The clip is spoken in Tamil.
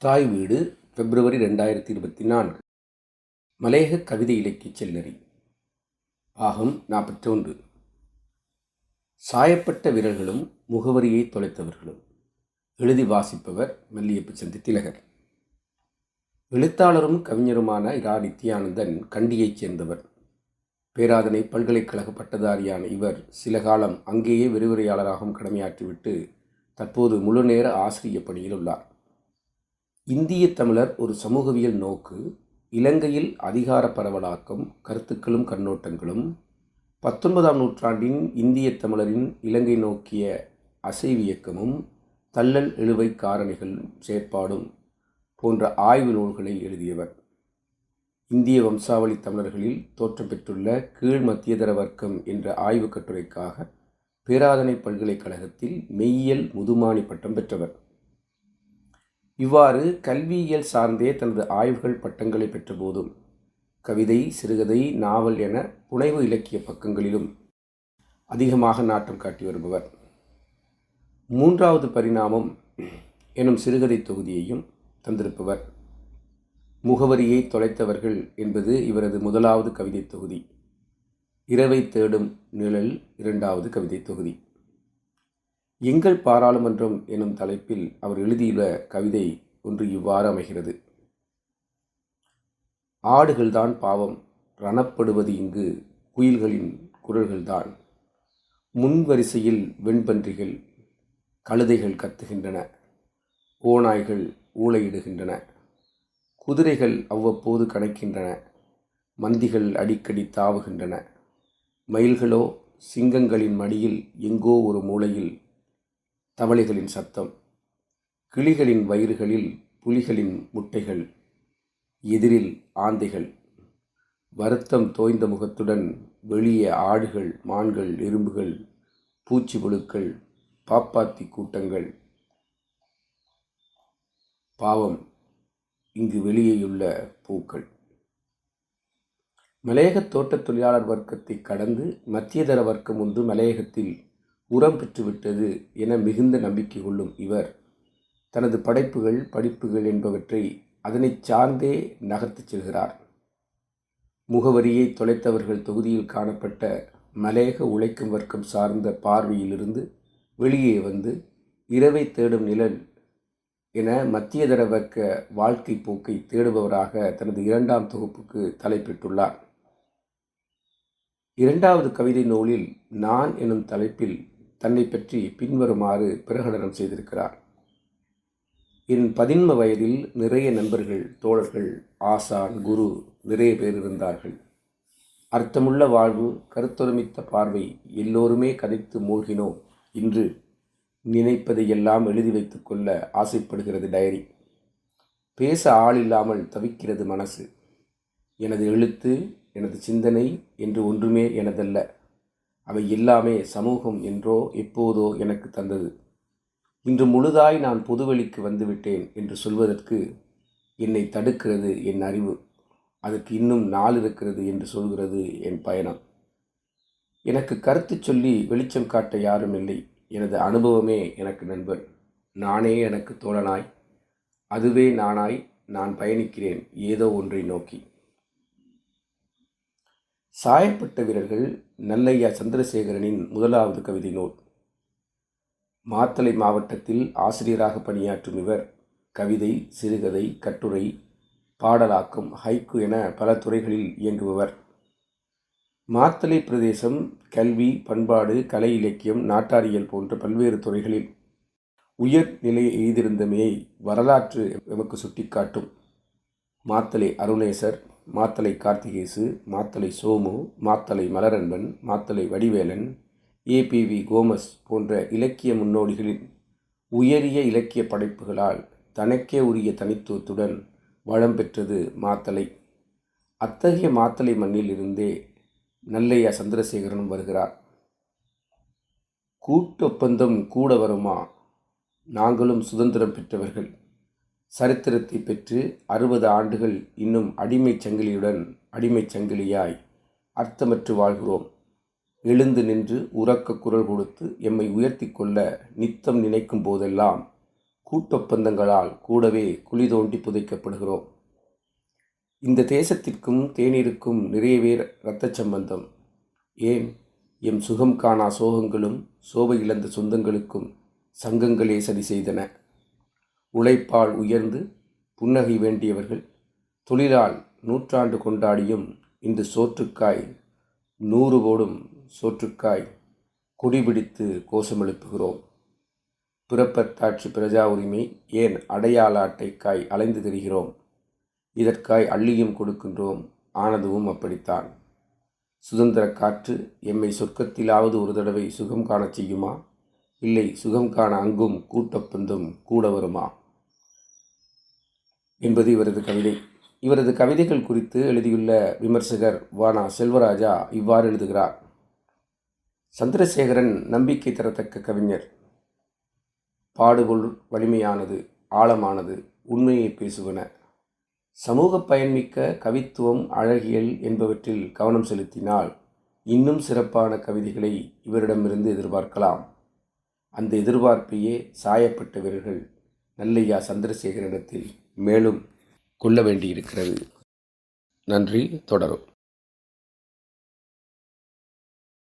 தாய் வீடு பிப்ரவரி ரெண்டாயிரத்தி இருபத்தி நான்கு. மலையக கவிதை இலக்கிய செல்லறி. பாகம் நாற்பத்தி ஒன்று சாயப்பட்ட விரல்களும் முகவரியை தொலைத்தவர்களும். எழுதி வாசிப்பவர் மல்லியப்பு சந்தி திலகர். எழுத்தாளரும் கவிஞருமான இரா. நித்யானந்தன் கண்டியைச் சேர்ந்தவர். பேராதனை பல்கலைக்கழக பட்டதாரியான இவர் சில காலம் அங்கேயே விரிவுரையாளராகவும் கடமையாற்றிவிட்டு தற்போது முழுநேர ஆசிரிய பணியில் உள்ளார். இந்திய தமிழர் ஒரு சமூகவியல் நோக்கு இலங்கையில் அதிகார பரவலாக்கம் கருத்துக்களும் கண்ணோட்டங்களும் பத்தொன்பதாம் நூற்றாண்டின் இந்திய தமிழரின் இலங்கை நோக்கிய அசைவியக்கமும் தள்ளல் இழுவை காரணிகள் செயற்பாடும் போன்ற ஆய்வு நூல்களை எழுதியவர். இந்திய வம்சாவளி தமிழர்களில் தோற்றம் பெற்றுள்ள கீழ் மத்தியதர வர்க்கம் என்ற ஆய்வுக் கட்டுரைக்காக பேராதனை பல்கலைக்கழகத்தில் மெய்யியல் முதுமானி பட்டம் பெற்றவர். இவ்வாறு கல்வியியல் சார்ந்தே தனது ஆய்வுகள் பட்டங்களை பெற்றபோதும் கவிதை சிறுகதை நாவல் என புனைவு இலக்கிய பக்கங்களிலும் அதிகமாக நாட்டம் காட்டி வருபவர். மூன்றாவது பரிணாமம் எனும் சிறுகதை தொகுதியையும் தந்திருப்பவர். முகவரியை தொலைத்தவர்கள் என்பது இவரது முதலாவது கவிதை தொகுதி. இரவை தேடும் நிழல் இரண்டாவது கவிதை தொகுதி. எங்கள் பாராளுமன்றம் எனும் தலைப்பில் அவர் எழுதியுள்ள கவிதை ஒன்று இவ்வாறு அமைகிறது. ஆடுகள்தான் பாவம் ரணப்படுவது இங்கு குயில்களின் குரல்கள்தான். முன்வரிசையில் வெண்பன்றிகள் கழுதைகள் கத்துகின்றன ஓநாய்கள் ஊளையிடுகின்றன குதிரைகள் அவ்வப்போது கணக்கின்றன மந்திகள் அடிக்கடி தாவுகின்றன மயில்களோ சிங்கங்களின் மடியில் எங்கோ ஒரு மூலையில் தவளைகளின் சத்தம் கிளிகளின் வயிறுகளில் புலிகளின் முட்டைகள் எதிரில் ஆந்தைகள் வருத்தம் தோய்ந்த முகத்துடன் வெளியே ஆடுகள் மான்கள் எறும்புகள் பூச்சி புழுக்கள் பாப்பாத்தி கூட்டங்கள். பாவம் இங்கு வெளியேயுள்ள பூக்கள். மலையக தோட்டத் தொழிலாளர் வர்க்கத்தை கடந்து மத்தியதர வர்க்கம் ஒன்று மலையகத்தில் உரம் பெற்றுவிட்டது என மிகுந்த நம்பிக்கை கொள்ளும் இவர். தனது படைப்புகள் படிப்புகள் என்பவற்றை அதனை சார்ந்தே நகர்த்திச் செல்கிறார். முகவரியை தொலைத்தவர்கள் தொகுதியில் காணப்பட்ட மலையக உழைக்கும் வர்க்கம் சார்ந்த பார்வையிலிருந்து வெளியே வந்து இரவை தேடும் நிழல் என மத்தியதர வர்க்க வாழ்க்கை போக்கை தேடுபவராக தனது இரண்டாம் தொகுப்புக்கு தலைப்பிட்டுள்ளார். இரண்டாவது கவிதை நூலில் நான் எனும் தலைப்பில் தன்னை பற்றி பின்வருமாறு பிரகடனம் செய்திருக்கிறார். என் பதின்ம வயதில் நிறைய நண்பர்கள் தோழர்கள் ஆசான் குரு நிறைய பேர் இருந்தார்கள். அர்த்தமுள்ள வாழ்வு கருத்தொருமித்த பார்வை எல்லோருமே கதைத்து மூழ்கினோம் இன்று நினைப்பதையெல்லாம் எழுதி வைத்துக்கொள்ள ஆசைப்படுகிறது டைரி. பேச ஆள் இல்லாமல் தவிக்கிறது மனசு. எனது எழுத்து எனது சிந்தனை என்று ஒன்றுமே எனதல்ல. அவை எல்லாமே சமூகம் என்றோ எப்போதோ எனக்கு தந்தது. இன்று முழுதாய் நான் பொதுவெளிக்கு வந்துவிட்டேன் என்று சொல்வதற்கு என்னை தடுக்கிறது என் அறிவு. அதற்கு இன்னும் நாள் இருக்கிறது என்று சொல்கிறது என் பயணம். எனக்கு கருத்து சொல்லி வெளிச்சம் காட்ட யாரும் இல்லை. எனது அனுபவமே எனக்கு நண்பன். நானே எனக்கு தோழனாய். அதுவே நானாய். நான் பயணிக்கிறேன். ஏதோ ஒன்றை நோக்கி. சாயப்பட்ட வீரர்கள் நல்லையா சந்திரசேகரனின் முதலாவது கவிதை நூல். மாத்தளை மாவட்டத்தில் ஆசிரியராக பணியாற்றும் இவர் கவிதை சிறுகதை கட்டுரை பாடலாக்கம் ஹைக்கு என பல துறைகளில் இயங்குபவர். மாத்தளை பிரதேசம் கல்வி பண்பாடு கலை இலக்கியம் நாட்டாரியல் போன்ற பல்வேறு துறைகளில் உயர் நிலையை எய்திருந்தமையை வரலாற்று எமக்கு சுட்டிக்காட்டும். மாத்தளை அருணேசர் மாத்தளை கார்த்திகேசு மாத்தளை சோமு மாத்தளை மலரன்பன் மாத்தளை வடிவேலன் ஏபிவி கோமஸ் போன்ற இலக்கிய முன்னோடிகளின் உயரிய இலக்கிய படைப்புகளால் தனக்கே உரிய தனித்துவத்துடன் வளம் பெற்றது மாத்தளை. அத்தகைய மாத்தளை மண்ணில் இருந்தே நல்லையா சந்திரசேகரனும் வருகிறார். கூட்டொப்பந்தம் கூட வருமா? நாங்களும் சுதந்திரம் பெற்றவர்கள். சரித்திரத்தை பெற்று அறுபது ஆண்டுகள் இன்னும் அடிமைச் சங்கிலியுடன் அடிமைச் சங்கிலியாய் அர்த்தமற்று வாழ்கிறோம். எழுந்து நின்று உறக்க குரல் கொடுத்து எம்மை உயர்த்தி கொள்ள நித்தம் நினைக்கும் போதெல்லாம் கூட்டொப்பந்தங்களால் கூடவே குழி தோண்டி புதைக்கப்படுகிறோம். இந்த தேசத்திற்கும் தேநீருக்கும் நிறையவே இரத்தச் சம்பந்தம். ஏன்? எம் சுகம் காணா சோகங்களும் சோபை இழந்த சொந்தங்களுக்கும் சங்கங்களே சரி செய்தன. உழைப்பால் உயர்ந்து புன்னகை வேண்டியவர்கள் தொழிலால் நூற்றாண்டு கொண்டாடியும் இன்று சோற்றுக்காய் நூறு போடும் சோற்றுக்காய் குடிபிடித்து கோஷம் எழுப்புகிறோம். பிறப்பத்தாட்சி பிரஜா உரிமை ஏன் அடையாள அட்டைக்காய் அலைந்து திரிகிறோம்? இதற்காய் அள்ளியும் கொடுக்கின்றோம் ஆனதுவும் அப்படித்தான். சுதந்திர காற்று எம்மை சொர்க்கத்திலாவது ஒரு தடவை சுகம் காணச் செய்யுமா? இல்லை சுகம் காண அங்கும் கூட்டப்பந்தும் கூட வருமா? என்பது இவரது கவிதை. இவரது கவிதைகள் குறித்து எழுதியுள்ள விமர்சகர் வானா செல்வராஜா இவ்வாறு எழுதுகிறார். சந்திரசேகரன் நம்பிக்கை தரத்தக்க கவிஞர். பாடுகொள் வலிமையானது ஆழமானது உண்மையை பேசுவன. சமூக பயன்மிக்க கவித்துவம் அழகியல் என்பவற்றில் கவனம் செலுத்தினால் இன்னும் சிறப்பான கவிதைகளை இவரிடமிருந்து எதிர்பார்க்கலாம். அந்த எதிர்பார்ப்பையே சாயப்பட்டவர்கள் நல்லையா சந்திரசேகரனிடத்தில் மேலும் கொள்ள வேண்டியிருக்கிறது. நன்றி தொடரும்.